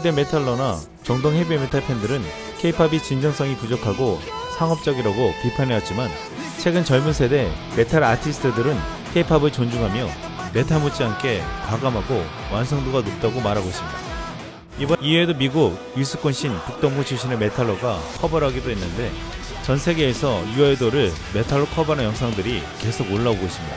대 메탈러나 정동 헤비 메탈 팬들은 케이팝이 진정성이 부족하고 상업적이라고 비판해왔지만 최근 젊은 세대 메탈 아티스트들은 케이팝을 존중하며 메탈 못지않게 과감하고 완성도가 높다고 말하고 있습니다. 이번 이외에도 미국 위스콘신 북동부 출신의 메탈러가 커버를 하기도 했는데 전 세계에서 유아이돌을 메탈로 커버하는 영상들이 계속 올라오고 있습니다.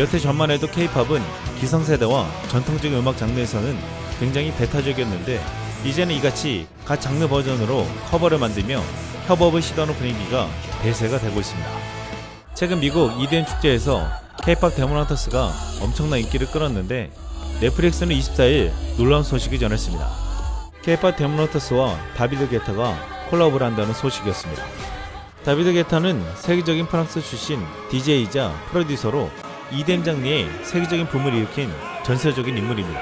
몇해 전만 해도 케이팝은 기성세대와 전통적인 음악 장르에서는 굉장히 배타적이었는데 이제는 이같이 각 장르 버전으로 커버를 만들며 협업을 시도하는 분위기가 대세가 되고 있습니다. 최근 미국 EDM 축제에서 케이팝 데모넌터스가 엄청난 인기를 끌었는데 넷플릭스는 24일 놀라운 소식을 전했습니다. 케이팝 데모넌터스와 다비드 게타가 콜라보를 한다는 소식이었습니다. 다비드 게타는 세계적인 프랑스 출신 DJ이자 프로듀서로 장르의 세계적인 붐을 일으킨 전설적인 인물입니다.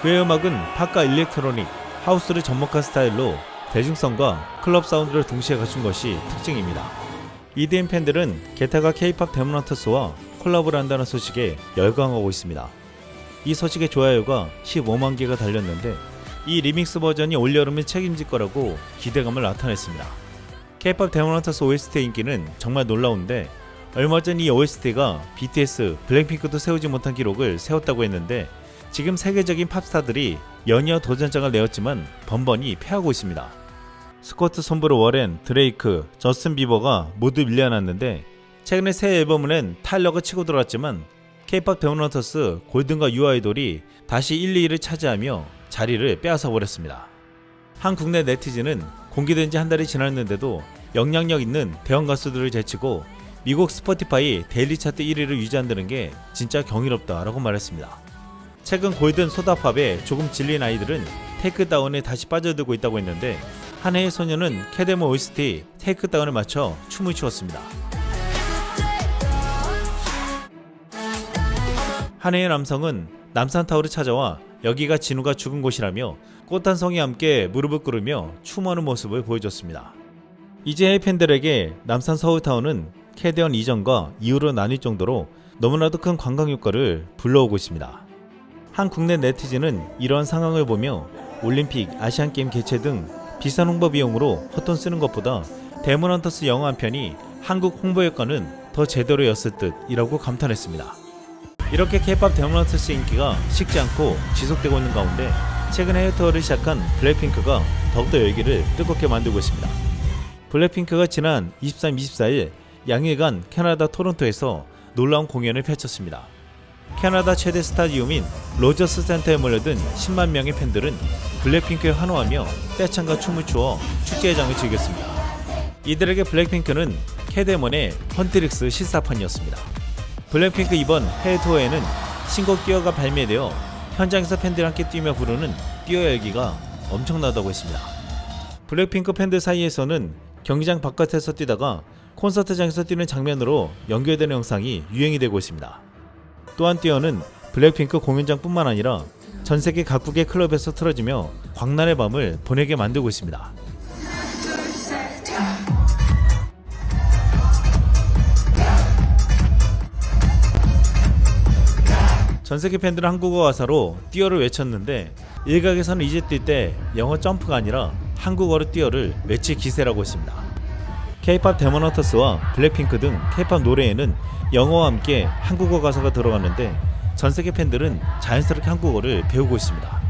그의 음악은 팝과 일렉트로닉, 하우스를 접목한 스타일로 대중성과 클럽 사운드를 동시에 갖춘 것이 특징입니다. EDM 팬들은 게타가 K-팝 데모넌터스와 콜라보를 한다는 소식에 열광하고 있습니다. 이 소식의 좋아요가 15만 개가 달렸는데 이 리믹스 버전이 올여름을 책임질 거라고 기대감을 나타냈습니다. K-팝 데모넌터스 OST의 인기는 정말 놀라운데 얼마 전 이 OST가 BTS, 블랙핑크도 세우지 못한 기록을 세웠다고 했는데 지금 세계적인 팝스타들이 연이어 도전장을 내었지만 번번이 패하고 있습니다. 스코트 손브로 워렌, 드레이크, 저스틴 비버가 모두 밀려났는데 최근에 새 앨범을 낸 타일러가 치고 들어왔지만 K-팝 데모넌터스 골든과 유아이돌이 다시 1, 2위를 차지하며 자리를 빼앗아 버렸습니다. 한 국내 네티즌은 공개된 지 한 달이 지났는데도 영향력 있는 대형 가수들을 제치고 미국 스포티파이 데일리 차트 1위를 유지한다는 게 진짜 경이롭다라고 말했습니다. 최근 골든 소다팝에 조금 질린 아이들은 테이크다운에 다시 빠져들고 있다고 했는데 한 해의 소녀는 캐데모 OST 테이크다운을 맞춰 춤을 추었습니다. 한 해의 남성은 남산타워를 찾아와 여기가 진우가 죽은 곳이라며 꽃 한 송이 함께 무릎을 꿇으며 춤하는 모습을 보여줬습니다. 이제 팬들에게 남산 서울타운은 캐대언 이전과 이후로 나뉠 정도로 너무나도 큰 관광 효과를 불러오고 있습니다. 한 국내 네티즌은 이러한 상황을 보며 올림픽, 아시안게임 개최 등 비싼 홍보 비용으로 헛돈 쓰는 것보다 데모넌터스 영화 한 편이 한국 홍보 효과는 더 제대로였을 듯이라고 감탄했습니다. 이렇게 케이팝 데모넌터스 인기가 식지 않고 지속되고 있는 가운데 최근 해외 투어를 시작한 블랙핑크가 더욱더 열기를 뜨겁게 만들고 있습니다. 블랙핑크가 지난 23, 24일 양일간 캐나다 토론토에서 놀라운 공연을 펼쳤습니다. 캐나다 최대 스타디움인 로저스 센터에 몰려든 10만 명의 팬들은 블랙핑크에 환호하며 떼창과 춤을 추어 축제의 장을 즐겼습니다. 이들에게 블랙핑크는 캐데몬의 헌트릭스 시사판이었습니다. 블랙핑크 이번 해외 투어에는 신곡 뛰어가 발매되어 현장에서 팬들과 함께 뛰며 부르는 뛰어 열기가 엄청나다고 했습니다. 블랙핑크 팬들 사이에서는 경기장 바깥에서 뛰다가 콘서트장에서 뛰는 장면으로 연결되는 영상이 유행이 되고 있습니다. 또한 뛰어는 블랙핑크 공연장뿐만 아니라 전 세계 각국의 클럽에서 틀어지며 광란의 밤을 보내게 만들고 있습니다. 전 세계 팬들은 한국어 가사로 뛰어를 외쳤는데 일각에서는 이제 뛸 때 영어 점프가 아니라 한국어로 뛰어를 외칠 기세라고 했습니다. K-팝 데모너터스와 블랙핑크 등 K-팝 노래에는 영어와 함께 한국어 가사가 들어갔는데 전 세계 팬들은 자연스럽게 한국어를 배우고 있습니다.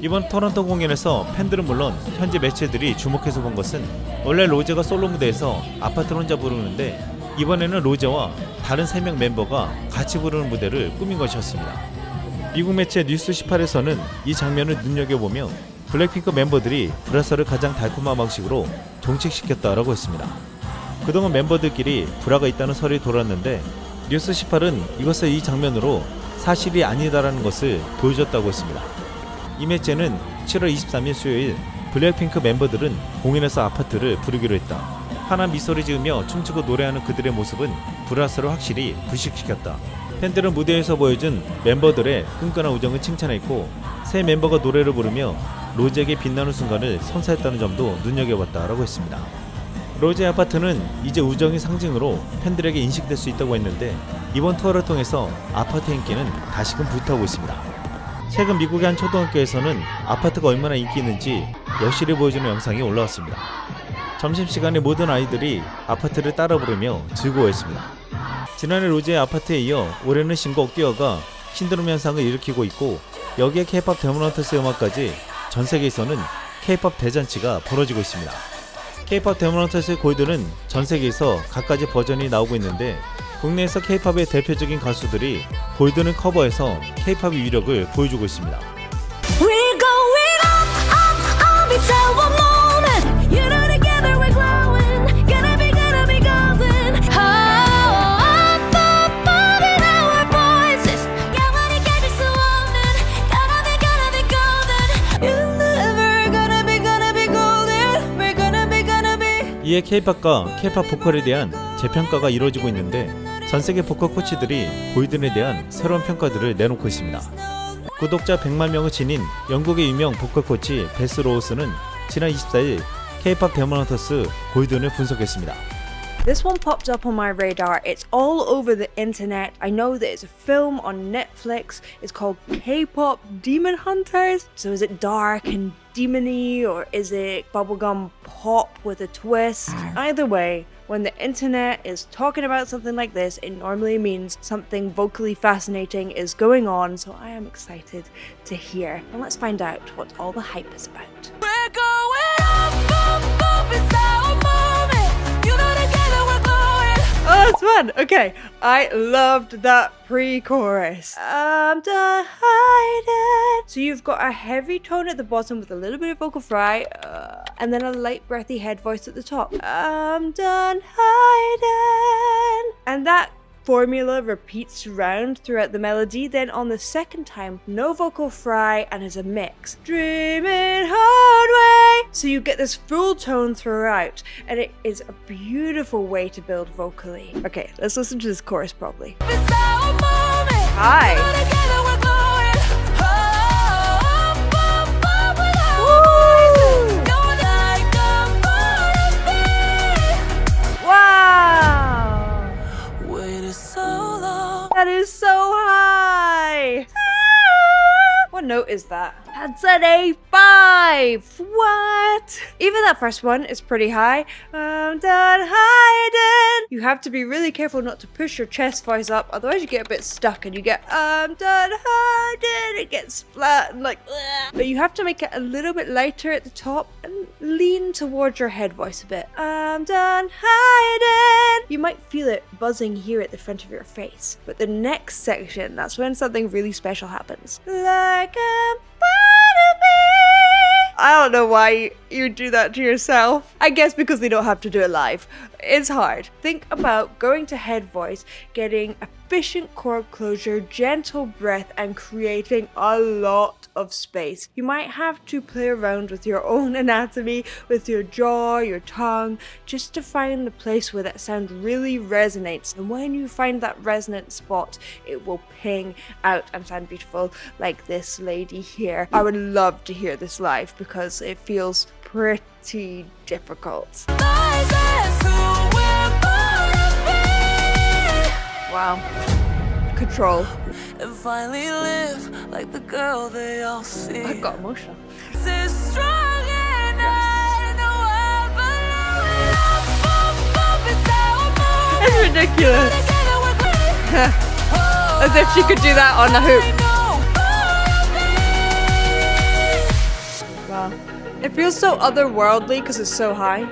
이번 토론토 공연에서 팬들은 물론 현지 매체들이 주목해서 본 것은 원래 로제가 솔로 무대에서 아파트를 혼자 부르는데 이번에는 로제와 다른 3명 멤버가 같이 부르는 무대를 꾸민 것이었습니다. 미국 매체 뉴스 18에서는 이 장면을 눈여겨보며 블랙핑크 멤버들이 브라서를 가장 달콤한 방식으로 동책시켰다라고 했습니다. 그동안 멤버들끼리 불화가 있다는 설이 돌았는데 뉴스 18은 이것을 이 장면으로 사실이 아니다라는 것을 보여줬다고 했습니다. 이 매체는 7월 23일 수요일 블랙핑크 멤버들은 공연에서 아파트를 부르기로 했다. 환한 미소를 지으며 춤추고 노래하는 그들의 모습은 브라스를 확실히 부식시켰다. 팬들은 무대에서 보여준 멤버들의 끈끈한 우정을 칭찬했고 새 멤버가 노래를 부르며 로즈에게 빛나는 순간을 선사했다는 점도 눈여겨봤다라고 했습니다. 로즈의 아파트는 이제 우정의 상징으로 팬들에게 인식될 수 있다고 했는데 이번 투어를 통해서 아파트 인기는 다시금 불타오고 있습니다. 최근 미국의 한 초등학교에서는 아파트가 얼마나 인기 있는지 여실히 보여주는 영상이 올라왔습니다. 점심시간에 모든 아이들이 아파트를 따라 부르며 즐거워했습니다. 지난해 로즈의 아파트에 이어 올해는 신곡 뛰어가 신드롬 현상을 일으키고 있고 여기에 K-pop 데모넌트스 음악까지 전 세계에서는 K-pop 대잔치가 벌어지고 있습니다. K-pop 데모넌트스의 골드는 전 세계에서 각가지 버전이 나오고 있는데 국내에서 K-팝의 대표적인 가수들이 골드는 커버해서 K-팝의 위력을 보여주고 있습니다. 이에 K-팝과 K-팝 보컬에 대한 재평가가 이루어지고 있는데 전 세계 보컬 코치들이 골든에 대한 새로운 평가들을 내놓고 있습니다. 구독자 100만 명을 지닌 영국의 유명 보컬 코치 베스 로우스는 지난 24일 K-팝 데모넌터스 골든을 분석했습니다. This one popped up on my radar. It's all over the internet. I know that it's a film on Netflix. It's called K-pop Demon Hunters. So is it dark and demony or is it bubblegum pop with a twist? Ah. Either way, when the internet is talking about something like this, it normally means something vocally fascinating is going on. So I am excited to hear. And let's find out what all the hype is about. Oh, it's fun. Okay, I loved that pre-chorus. I'm done hiding. So you've got a heavy tone at the bottom with a little bit of vocal fry, uh, and then a light breathy head voice at the top. I'm done hiding, and that formula repeats round throughout the melody. Then on the second time, no vocal fry and is a mix. Dreaming hard way. So you get this full tone throughout, and it is a beautiful way to build vocally. Okay, let's listen to this chorus properly. Hi. That is so high! what note is that? That's an A5! What? Even that first one is pretty high. I'm done hiding! You have to be really careful not to push your chest voice up, otherwise you get a bit stuck and you get I'm done hiding! It gets flat and like ugh. But you have to make it a little bit lighter at the top and lean towards your head voice a bit. I'm done hiding! You might feel it buzzing here at the front of your face. But the next section, that's when something really special happens. Like a don't know why you do that to yourself. I guess because they don't have to do it live. It's hard. Think about going to head voice, getting efficient chord closure, gentle breath, and creating a lot of space. You might have to play around with your own anatomy, with your jaw, your tongue, just to find the place where that sound really resonates. And when you find that resonant spot, it will ping out and sound beautiful, like this lady here. I would love to hear this live because it feels pretty difficult. Wow. Control. And finally live like the girl they all see. I've got emotional. It's ridiculous. As if she could do that on the hoop. I know, Wow. It feels so otherworldly because it's so high.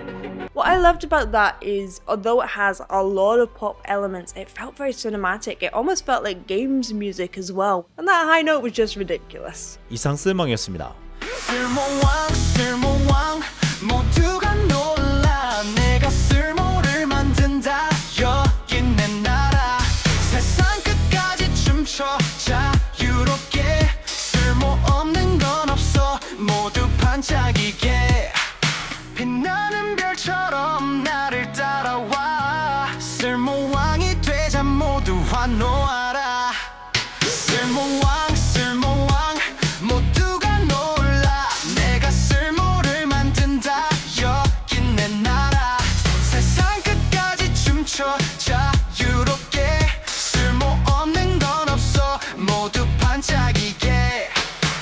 What I loved about that is, although it has a lot of pop elements, it felt very cinematic. It almost felt like games music as well. And that high note was just ridiculous. 이상 쓸망이었습니다. 쓸모왕 쓸모왕 모두가